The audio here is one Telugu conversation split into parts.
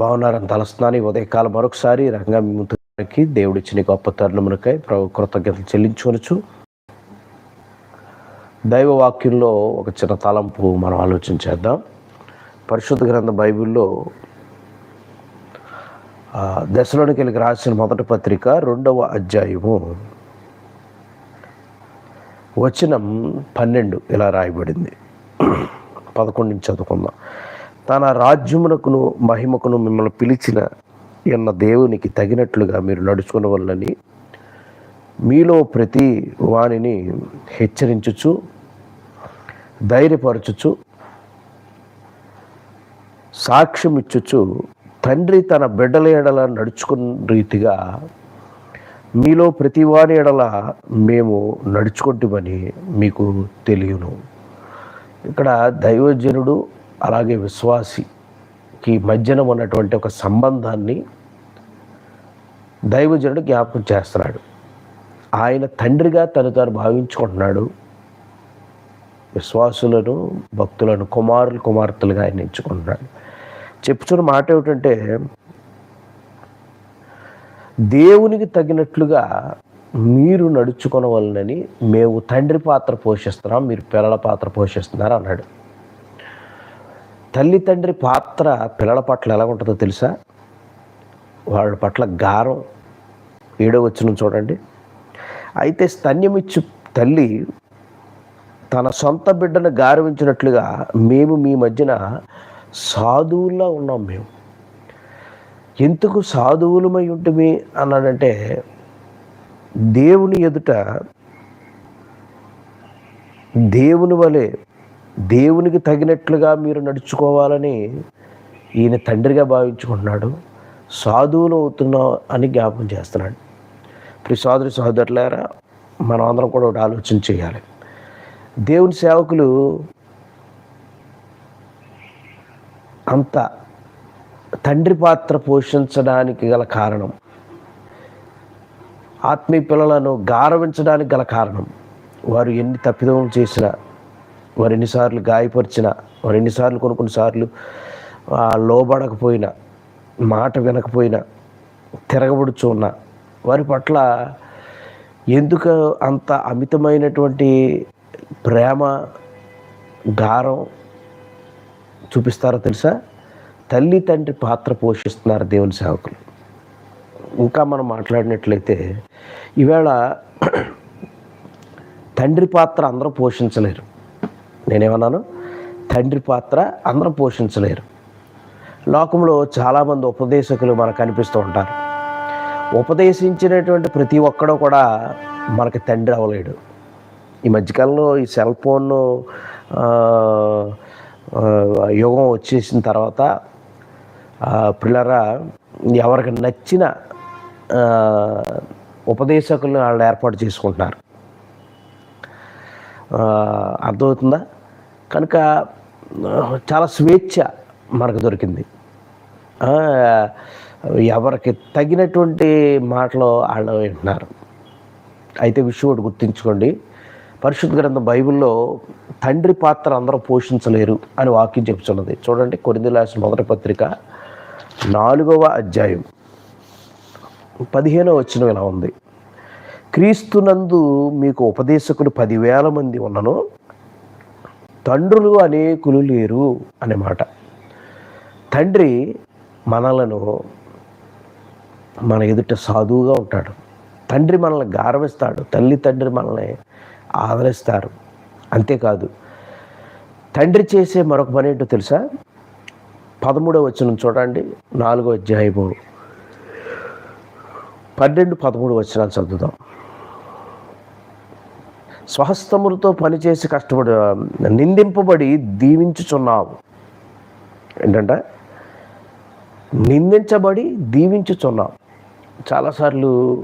బాగున్నారని తలస్తున్నాను. ఉదయకాలం మరొకసారి రంగా మీ ముందుకి దేవుడిచ్చిన గొప్ప తరుణమునకై ప్రభు కృతజ్ఞతలు చెల్లించవచ్చు దైవ వాక్యంలో ఒక చిన్న తలంపు మనం ఆలోచన చేద్దాం. పరిశుద్ధ గ్రంథ బైబిల్లో దశలోనికి వెళ్ళి రాసిన మొదటి పత్రిక రెండవ అధ్యాయము. వచనం పన్నెండు ఇలా రాయబడింది. పదకొండు నుంచి చదువుకుందాం. తన రాజ్యమునకును మహిమకును మిమ్మల్ని పిలిచిన ఎన్న దేవునికి తగినట్లుగా మీరు నడుచుకున్న వల్లని మీలో ప్రతి వాణిని హెచ్చరించుచు ధైర్యపరచుచు సాక్ష్యమిచ్చుచు తండ్రి తన బిడ్డల ఎడల నడుచుకున్న రీతిగా మీలో ప్రతి వారి ఎడల మేము నడుచుకుంటామని మీకు తెలియను. ఇక్కడ దైవజనుడు అలాగే విశ్వాసికి మధ్యన ఉన్నటువంటి ఒక సంబంధాన్ని దైవజనుడు జ్ఞాపకం చేస్తున్నాడు. ఆయన తండ్రిగా తను తాను భావించుకుంటున్నాడు. విశ్వాసులను భక్తులను కుమారులు కుమార్తెలుగా ఆయన ఎంచుకుంటున్నాడు. చెప్పుచున్న మాట ఏమిటంటే దేవునికి తగినట్లుగా మీరు నడుచుకొనవలనని మేము తండ్రి పాత్ర పోషిస్తున్నాం మీరు పిల్లల పాత్ర పోషిస్తున్నారు అన్నాడు. తల్లి తండ్రి పాత్ర పిల్లల పట్ల ఎలా ఉంటుందో తెలుసా? వాళ్ళ పట్ల గారం. ఏడో వచ్చిన చూడండి. అయితే స్తన్యమిచ్చు తల్లి తన సొంత బిడ్డను గారవించినట్లుగా మేము మీ మధ్యన సాధువుల్లో ఉన్నాం మేము. ఎందుకు సాధువులమై ఉంటుంది అన్నాడంటే దేవుని ఎదుట దేవుని వలె దేవునికి తగినట్లుగా మీరు నడుచుకోవాలని ఈయన తండ్రిగా భావించుకుంటున్నాడు. సాధువులు అవుతున్నాం అని జ్ఞాపం చేస్తున్నాడు. ఇప్పుడు సోదరి సహోదరులారా మనం అందరం కూడా ఒకటి ఆలోచన చేయాలి. దేవుని సేవకులు అంత తండ్రి పాత్ర పోషించడానికి గల కారణం ఆత్మీయ పిల్లలను గారవించడానికి గల కారణం వారు ఎన్ని తప్పిదం చేసినా మరిన్నిసార్లు ఎన్నిసార్లు మరిన్నిసార్లు ఎన్నిసార్లు కొన్ని కొన్నిసార్లు లోబడకపోయినా మాట వినకపోయినా తిరగబడుచు ఉన్నా వారి పట్ల ఎందుకు అంత అమితమైనటువంటి ప్రేమ గారం చూపిస్తారో తెలుసా? తల్లి తండ్రి పాత్ర పోషిస్తున్నారు దేవుని సేవకులు. ఇంకా మనం మాట్లాడినట్లయితే ఈవేళ తండ్రి పాత్ర అందరూ పోషించలేరు. నేనేమన్నాను? తండ్రి పాత్ర అందరూ పోషించలేరు. లోకంలో చాలామంది ఉపదేశకులు మనకు కనిపిస్తూ ఉంటారు. ఉపదేశించినటువంటి ప్రతి ఒక్కడూ కూడా మనకి తండ్రి అవ్వలేడు. ఈ మధ్యకాలంలో ఈ సెల్ ఫోన్ యుగం వచ్చేసిన తర్వాత పిల్లరా ఎవరికి నచ్చిన ఉపదేశకులను వాళ్ళు ఏర్పాటు చేసుకుంటున్నారు. అర్థమవుతుందా? కనుక చాలా స్వేచ్ఛ మనకు దొరికింది. ఎవరికి తగినటువంటి మాటలు వాళ్ళు వింటున్నారు. అయితే విషయం ఒకటి గుర్తుంచుకోండి. పరిశుద్ధ గ్రంథం బైబిల్లో తండ్రి పాత్ర అందరూ పోషించలేరు అని వాక్యం చెప్తున్నది. చూడండి కొరిందిలాసిన మొదటి పత్రిక నాలుగవ అధ్యాయం పదిహేనవ వచ్చిన ఇలా ఉంది. క్రీస్తునందు మీకు ఉపదేశకులు పదివేల మంది ఉన్నను. తండ్రులు అనేకులు లేరు అన్నమాట. తండ్రి మనలను మన ఎదుట సాధువుగా ఉంటాడు. తండ్రి మనల్ని గారవిస్తాడు. తల్లి తండ్రి మనల్ని ఆదరిస్తారు. అంతేకాదు తండ్రి చేసే మరొక పని ఏంటో తెలుసా? పదమూడవ వచనం చూడండి. నాలుగో అధ్యాయము. పన్నెండు పదమూడు వచనాలు చదువుదాం. స్వహస్తములతో పనిచేసి కష్టపడి నిందింపబడి దీవించుచున్నావు. ఏంటంటే? నిందించబడి దీవించుచున్నాం చాలాసార్లు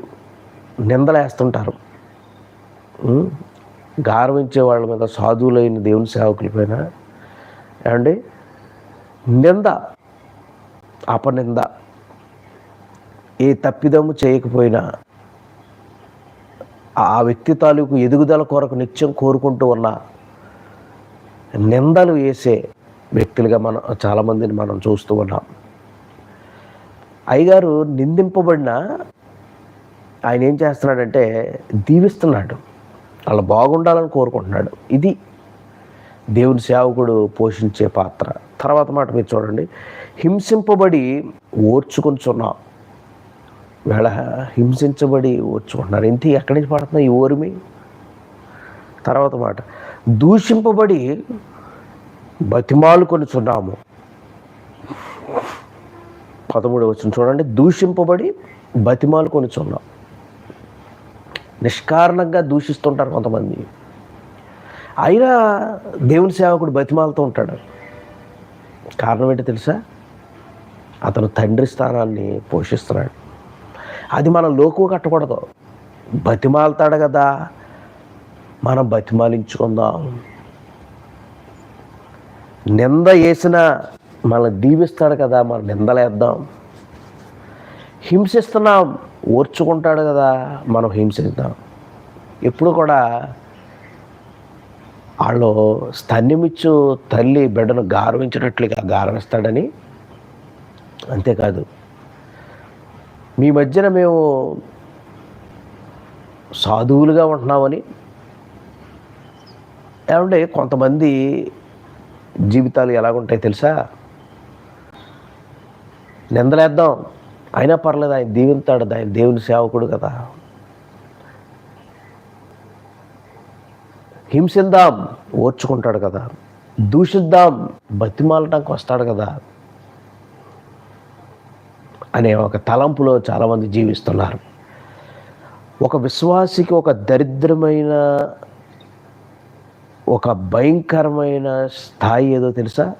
నిందలేస్తుంటారు. ఉం? గారవించే వాళ్ళ మీద సాధువులైన దేవుని సేవకుల పైన. ఏమండి? నింద అపనింద. ఏ తప్పిదము చేయకపోయినా ఆ వ్యక్తి తాలూకు ఎదుగుదల కొరకు నిత్యం కోరుకుంటూ ఉన్న నిందలు వేసే వ్యక్తులుగా మనం చాలామందిని మనం చూస్తూ ఉన్నాం. అయ్యగారు నిందింపబడిన ఆయన ఏం చేస్తున్నాడంటే దీవిస్తున్నాడు. అలా బాగుండాలని కోరుకుంటున్నాడు. ఇది దేవుని సేవకుడు పోషించే పాత్ర. తర్వాత మాట మీరు చూడండి. హింసింపబడి ఓర్చుకుంటున్నాం వేళ హింసించబడి ఓర్చుకుంటున్నారు ఇంత ఎక్కడి నుంచి పడుతున్నాయి ఈ ఓరిమి? తర్వాత మాట. దూషింపబడి బతిమాలుకొనిచున్నాము. పదమూడు వచ్చిన చూడండి. దూషింపబడి బతిమాలు కొనుచున్నాం నిష్కారణంగా దూషిస్తుంటారు కొంతమంది. అయినా దేవుని సేవకుడు బతిమాలతో ఉంటాడు. కారణం ఏంటి తెలుసా? అతను తండ్రి స్థానాన్ని పోషిస్తున్నాడు. అది మనం లోకువ కట్టకూడదు. బతిమాలతాడు కదా. మనం బతిమాలించుకుందాం. నింద వేసిన మనల్ని దీవిస్తాడు కదా. మనం నిందలేద్దాం. హింసిస్తున్నాం. ఓర్చుకుంటాడు కదా. మనం హింసిద్దాం. ఎప్పుడు కూడా వాళ్ళు స్తన్యమిచ్చు తల్లి బిడ్డను గారవించినట్లుగా గారవిస్తాడని అంతేకాదు. మీ మధ్యన మేము సాధువులుగా ఉంటున్నామని. ఏమంటే కొంతమంది జీవితాలు ఎలాగుంటాయి తెలుసా? నిందలేద్దాం. అయినా పర్లేదు ఆయన దీవిస్తాడు ఆయన దేవుని సేవకుడు కదా. హింసిద్దాం ఓర్చుకుంటాడు కదా. దూషిద్దాం బతిమాలటానికి వస్తాడు కదా. అనే ఒక తలంపులో చాలామంది జీవిస్తున్నారు. ఒక విశ్వాసికి ఒక దరిద్రమైన ఒక భయంకరమైన స్థాయి ఏదో తెలుసా?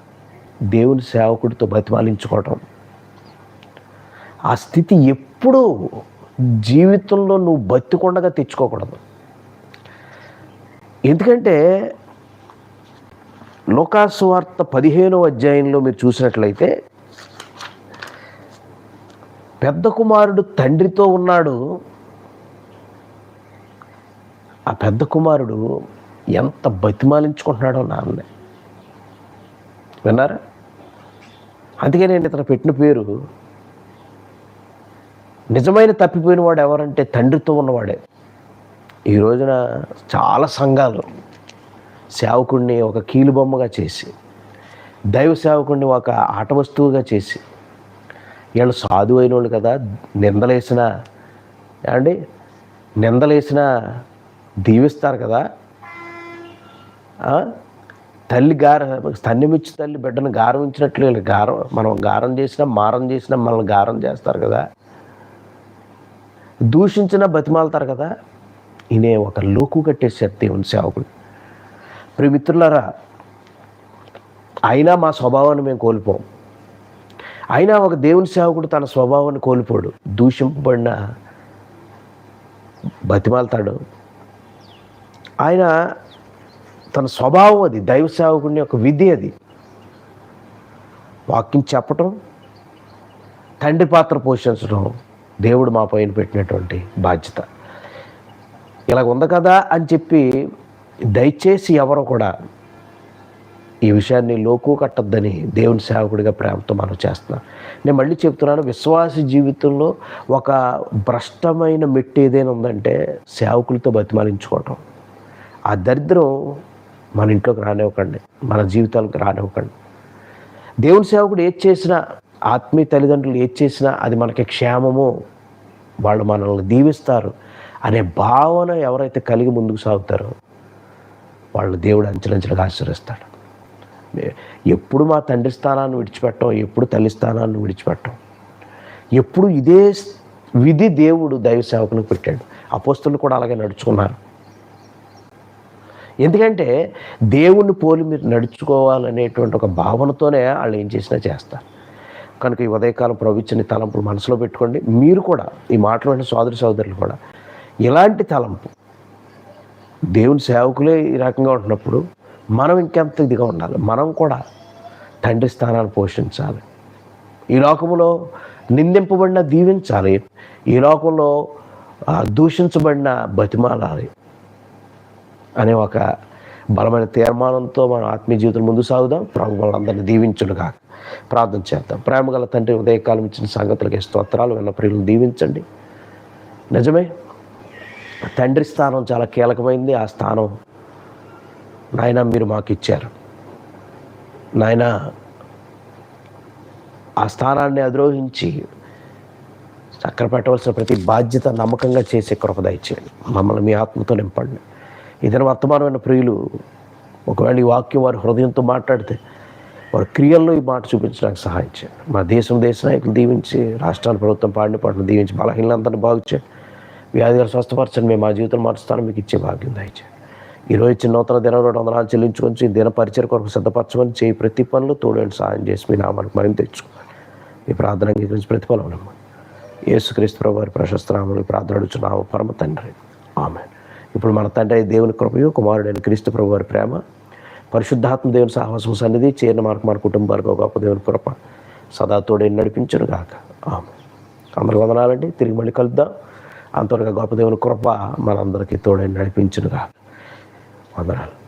దేవుని సేవకుడితో బతిమాలించుకోవటం. ఆ స్థితి ఎప్పుడూ జీవితంలో నువ్వు బతికొండగా తెచ్చుకోకూడదు. ఎందుకంటే లోకాసు వార్త పదిహేనో అధ్యాయంలో మీరు చూసినట్లయితే పెద్ద కుమారుడు తండ్రితో ఉన్నాడు. ఆ పెద్ద కుమారుడు ఎంత బతిమాలించుకుంటున్నాడో నాన్నే విన్నారా? అందుకే నేను ఇతను పెట్టిన పేరు. నిజమైన తప్పిపోయిన వాడు ఎవరంటే తండ్రితో ఉన్నవాడే. ఈ రోజున చాలా సంఘాలు సేవకుడిని ఒక కీలుబొమ్మగా చేసి దైవ సేవకుడిని ఒక ఆట వస్తువుగా చేసి వీళ్ళు సాధు అయిన వాళ్ళు కదా నిందలేసిన అండి నిందలేసిన దీవిస్తారు కదా. తల్లి గార తన్నిమిచ్చి తల్లి బిడ్డను గారం ఇచ్చినట్లు వీళ్ళు గారం మనం గారం చేసినా మారం చేసినా మనల్ని గారం చేస్తారు కదా. దూషించినా బతిమాలతారు కదా. ఈయనే ఒక లోకు కట్టేసారు దేవుని సేవకుడు. ప్రియమిత్రులారా అయినా మా స్వభావాన్ని మేము కోల్పోం. అయినా ఒక దేవుని సేవకుడు తన స్వభావాన్ని కోల్పోడు. దూషింపబడిన బతిమాలతాడు. ఆయన తన స్వభావం అది దైవ సేవకుడిని యొక్క విధి అది. వాక్యం చెప్పటం తండ్రి పాత్ర పోషించడం దేవుడు మా పైన పెట్టినటువంటి బాధ్యత. ఇలా ఉంది కదా అని చెప్పి దయచేసి ఎవరు కూడా ఈ విషయాన్ని లోకు కట్టద్దని దేవుని సేవకుడిగా ప్రేమతో మనం చేస్తున్నాం. నేను మళ్ళీ చెప్తున్నాను విశ్వాస జీవితంలో ఒక భ్రష్టమైన మెట్టు ఏదైనా ఉందంటే సేవకులతో బతిమాలించుకోవటం. ఆ దరిద్రం మన ఇంట్లోకి రానివ్వకండి మన జీవితాలకు రానివ్వకండి. దేవుని సేవకుడు ఏది చేసినా ఆత్మీయ తల్లిదండ్రులు ఏది చేసినా అది మనకి క్షేమము. వాళ్ళు మనల్ని దీవిస్తారు అనే భావన ఎవరైతే కలిగి ముందుకు సాగుతారో వాళ్ళు దేవుడు అంచెలంచెలుగా ఆశీర్వస్తాడు ఎప్పుడు మా తండ్రి స్థానాన్ని విడిచిపెట్టం ఎప్పుడు తల్లి స్థానాన్ని విడిచిపెట్టం. ఎప్పుడు ఇదే విధి దేవుడు దైవ సేవకునికి పెట్టాడు. అపోస్తులు కూడా అలాగే నడుచుకున్నారు. ఎందుకంటే దేవుణ్ణి పోలి మీరు నడుచుకోవాలనేటువంటి ఒక భావనతోనే వాళ్ళు ఏం చేసినా చేస్తారు. కనుక ఈ ఉదయకాలం ప్రవచించిన తలంపులు మనసులో పెట్టుకోండి. మీరు కూడా ఈ మాటలు సోదరి సోదరులు కూడా ఇలాంటి తలంపు దేవుని సేవకులే ఈ రకంగా ఉంటున్నప్పుడు మనం ఇంకెంత ఇదిగా ఉండాలి? మనం కూడా తండ్రి స్థానాన్ని పోషించాలి. ఈ లోకంలో నిందింపబడిన దీవించాలి. ఈ లోకంలో దూషించబడిన బతిమాలాలి అనే ఒక బలమైన తీర్మానంతో మన ఆత్మీయ జీవితం ముందు సాగుదాం. ప్రభు మనందరినీ దీవించుడుగా ప్రార్థన చేద్దాం. ప్రేమ గల తండ్రి ఉదయకాలం ఇచ్చిన సంగతులకి స్తోత్రాలు విన్న ప్రియులను దీవించండి. నిజమే? తండ్రి స్థానం చాలా కీలకమైంది. ఆ స్థానం నాయన మీరు మాకు ఇచ్చారు నాయన ఆ స్థానాన్ని అధిరోహించి చక్కర పెట్టవలసిన ప్రతి బాధ్యత నమ్మకంగా చేసే కృప దయచేయండి. మమ్మల్ని మీ ఆత్మతో నింపండి. ఇతని వర్తమానమైన ప్రియులు ఒకవేళ ఈ వాక్యం వారి హృదయంతో మాట్లాడితే వారి క్రియల్లో ఈ మాట చూపించడానికి సహాయం చేయండి. మా దేశం దేశ నాయకులు దీవించి రాష్ట్రాల ప్రభుత్వం పాడిన పాటలు దీవించి బలహీనందరినీ బాగు చేయండి. వ్యాధిగా స్వస్థపరచండి. మేము మా జీవితం మార్చుతాను మీకు ఇచ్చే భాగ్యం దయచేయండి. ఈరోజు చిన్న ఉత్తర దినం రెండు వందనాలు చెల్లించుకొని దిన పరిచయ కొరకు సిద్ధపరచమని చేయి ప్రతి పనులు తోడని సహాయం చేసి మీ నామానికి మరింత తెచ్చుకోవాలి. ఈ ప్రార్థన అంగీకరించి ప్రతిఫలం నమ్మ యేసుక్రీస్తు ప్రభు వారి ప్రశస్త నామని ఈ ప్రార్థన అడుగుచున్నాము. పరమ తండ్రి. ఆమె ఇప్పుడు మన తండ్రి దేవుని కృపయు కుమారుడైన క్రీస్తు ప్రభు వారి ప్రేమ పరిశుద్ధాత్మ దేవుని సాహసం సన్నిధి చేరిన మనకు మన కుటుంబాలకు ఒక గొప్ప దేవుని కృప సదా తోడే కాక గాక. ఆమె అందరు వందనాలండి. తిరిగి మళ్ళీ కలుద్దాం. అంతవరకు గొప్ప దేవుని కృప మనందరికీ తోడే కాక గాక వందనాలు